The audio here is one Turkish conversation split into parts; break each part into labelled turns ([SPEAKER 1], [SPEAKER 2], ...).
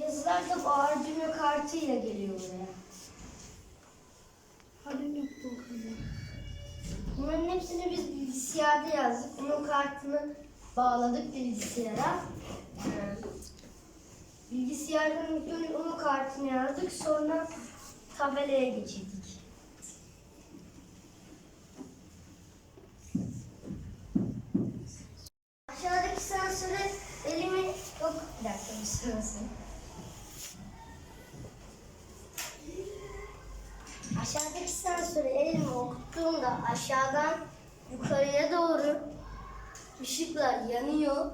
[SPEAKER 1] yazılar da bu Arduino kartıyla geliyor buraya.
[SPEAKER 2] Hadi bakalım.
[SPEAKER 1] Bunların hepsini biz bilgisayarda yazdık. Bunun kartını bağladık bilgisayara. Bilgisayardan onun kartını yazdık. Sonra tabelaya geçirdik. Okuttuğumda aşağıdan yukarıya doğru ışıklar yanıyor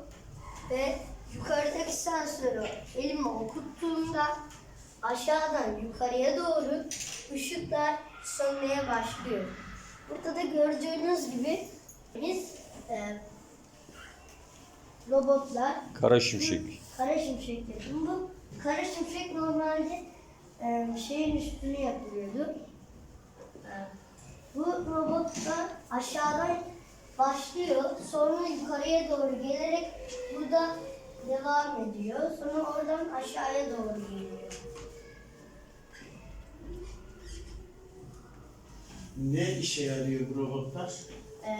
[SPEAKER 1] ve yukarıdaki sensörü elime okuttuğumda aşağıdan yukarıya doğru ışıklar sönmeye başlıyor. Burada da gördüğünüz gibi biz e, robotlar
[SPEAKER 3] Kara şimşek.
[SPEAKER 1] Kara şimşek dedim. Bu kara şimşek normalde e, şeyin üstüne yapılıyordu. E, bu robotlar aşağıdan başlıyor. Sonra yukarıya doğru gelerek burada devam ediyor. Sonra oradan aşağıya doğru geliyor.
[SPEAKER 4] Ne işe yarıyor bu robotlar?
[SPEAKER 1] E,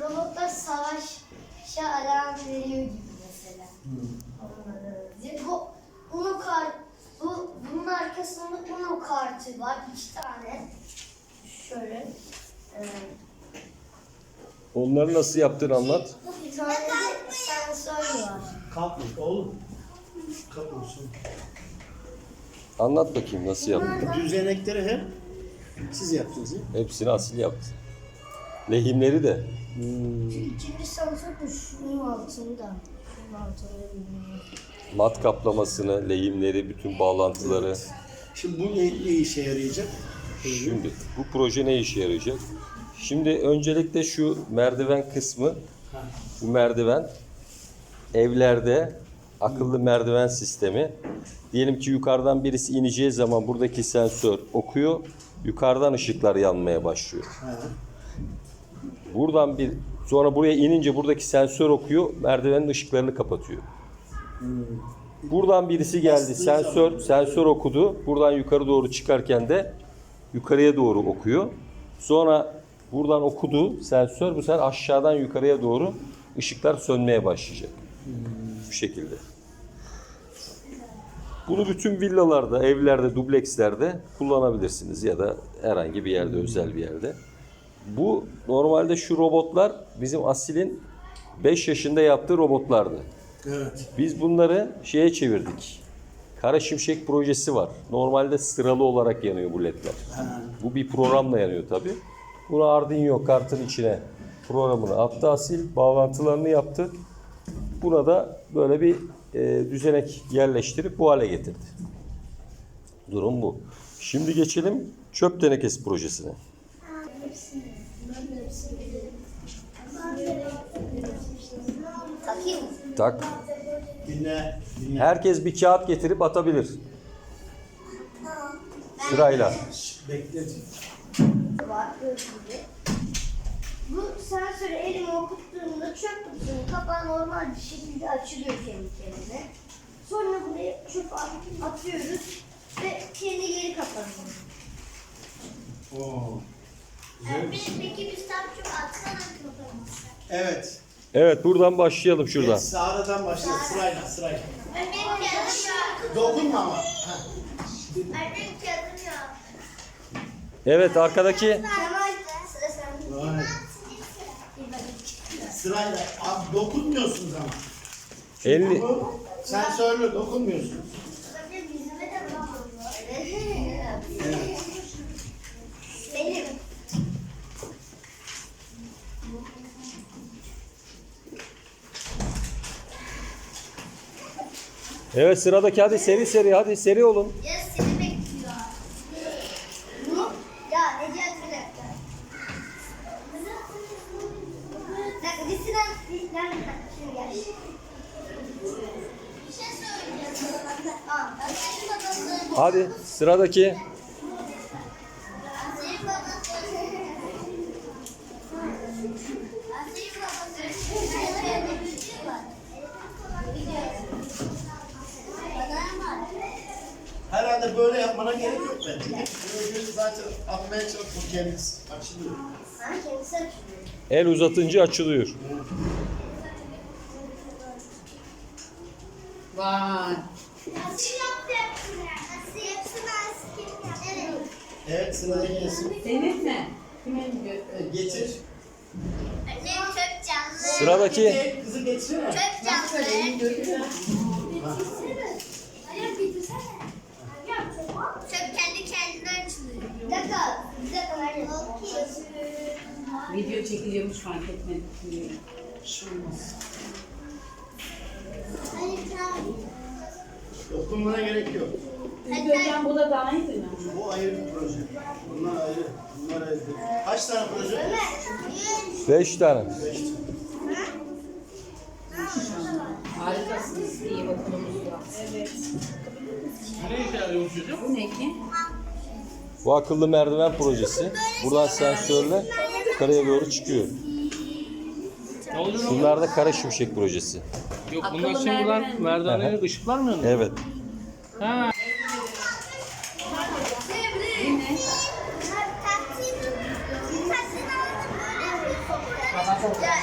[SPEAKER 1] robotlar savaşa alarm veriyor gibi mesela. Onları- Bu Uno kart, bu bunun arkasında Uno kartı var iki tane. Şöyle. Ee,
[SPEAKER 3] Onları nasıl yaptığını anlat.
[SPEAKER 1] bir tane de sensör var.
[SPEAKER 4] Kalkmış oğlum. Kapılsın.
[SPEAKER 3] Anlat bakayım nasıl yaptın.
[SPEAKER 4] Düzenekleri hep siz yaptınız ya.
[SPEAKER 3] Hepsini asil yaptı. Lehimleri de.
[SPEAKER 1] İkinci sensör de şunun altında. Şunun altında bilmiyorum.
[SPEAKER 3] Mat kaplamasını, lehimleri, bütün bağlantıları.
[SPEAKER 4] Şimdi bu ne, ne işe yarayacak?
[SPEAKER 3] Şimdi bu proje ne işe yarayacak? Şimdi öncelikle şu merdiven kısmı, bu merdiven evlerde akıllı merdiven sistemi. Diyelim ki yukarıdan birisi ineceği zaman buradaki sensör okuyor, yukarıdan ışıklar yanmaya başlıyor. Buradan bir sonra buraya inince buradaki sensör okuyor, merdivenin ışıklarını kapatıyor. Buradan birisi geldi, sensör sensör okudu. Buradan yukarı doğru çıkarken de yukarıya doğru okuyor. Sonra buradan okudu sensör bu sefer aşağıdan yukarıya doğru ışıklar sönmeye başlayacak. Bu şekilde. Bunu bütün villalarda, evlerde, dublekslerde kullanabilirsiniz ya da herhangi bir yerde, özel bir yerde. Bu normalde şu robotlar bizim Asil'in 5 yaşında yaptığı robotlardı.
[SPEAKER 4] Evet.
[SPEAKER 3] Biz bunları şeye çevirdik. Kara Şimşek projesi var. Normalde sıralı olarak yanıyor bu ledler. Bu bir programla yanıyor tabi. Bunu Arduino kartın içine programını attı Asil. Bağlantılarını yaptı. Buna da böyle bir e, düzenek yerleştirip bu hale getirdi. Durum bu. Şimdi geçelim çöp tenekesi projesine. Tak.
[SPEAKER 4] Dinle. Dinle.
[SPEAKER 3] Herkes bir kağıt getirip atabilir. Sırayla.
[SPEAKER 4] Bekle.
[SPEAKER 1] Bu sensörü elime okuttuğumda çöp kutusunun kapağı normal bir şekilde açılıyor kendi kendine. Sonra buraya çöp at- atıyoruz ve kendi geri kapanıyor.
[SPEAKER 4] Oo.
[SPEAKER 2] Peki biz tam çok atsana kapanırsa.
[SPEAKER 4] Evet.
[SPEAKER 3] Evet buradan başlayalım şuradan.
[SPEAKER 4] Evet, Sağdan başla sırayla sırayla. Dokunma ama. Ha.
[SPEAKER 3] Evet arkadaki.
[SPEAKER 4] Vay. Sırayla. Abi dokunmuyorsunuz ama.
[SPEAKER 3] elini
[SPEAKER 4] Bu sensörlü dokunmuyorsunuz.
[SPEAKER 1] Evet
[SPEAKER 3] sıradaki hadi seri seri hadi seri olun.
[SPEAKER 2] Ya seni bekliyor.
[SPEAKER 1] Bu ya Necati bir dakika. Bir dakika bir sıra bir dakika şimdi gel.
[SPEAKER 2] Bir şey söyleyeceğim. Senin.
[SPEAKER 3] Hadi sıradaki.
[SPEAKER 2] Senin. Bana var.
[SPEAKER 4] De böyle yapmana gerek yok bence. Böyle zaten atmaya çalış bu kendisi. Açılıyor.
[SPEAKER 1] Ha kendisi açılıyor.
[SPEAKER 3] El uzatınca açılıyor.
[SPEAKER 5] Vay.
[SPEAKER 2] Nasıl yaptı? Nasıl yapsın asker yaptı?
[SPEAKER 4] Evet sıraya gelsin.
[SPEAKER 5] Senin mi? Kimin gö-
[SPEAKER 4] Evet, Getir.
[SPEAKER 2] Anne çöp canlı.
[SPEAKER 3] Sıradaki
[SPEAKER 4] Kızı
[SPEAKER 5] Nasıl öyle? Elini
[SPEAKER 2] canlı.
[SPEAKER 5] götürüyor.
[SPEAKER 2] Çöp kendi kendine açılıyor.
[SPEAKER 1] Bir dakika. Bir dakika ben yapayım.
[SPEAKER 5] Video çekiliyormuş fark etmedim. Bilmiyorum.
[SPEAKER 4] Dokunmana gerek yok.
[SPEAKER 5] Hocam bu da daha iyiydi mi?
[SPEAKER 4] Bu ayrı bir proje. Bunlar ayrı. Bunlar ayrı. Kaç tane proje?
[SPEAKER 3] 5 tane.
[SPEAKER 5] Harikasınız. İyi okulumuz var. Evet. Bu ne ki?
[SPEAKER 3] Bu akıllı merdiven projesi. Buradan sensörle yukarıya doğru çıkıyor. Bunlar da kara şimşek projesi.
[SPEAKER 6] Yok bunlar şimdi buradan
[SPEAKER 5] merdiven.
[SPEAKER 6] merdivenleri ışıklanmıyor mu?
[SPEAKER 3] Evet.
[SPEAKER 6] Ha.
[SPEAKER 5] Ne?
[SPEAKER 2] Ya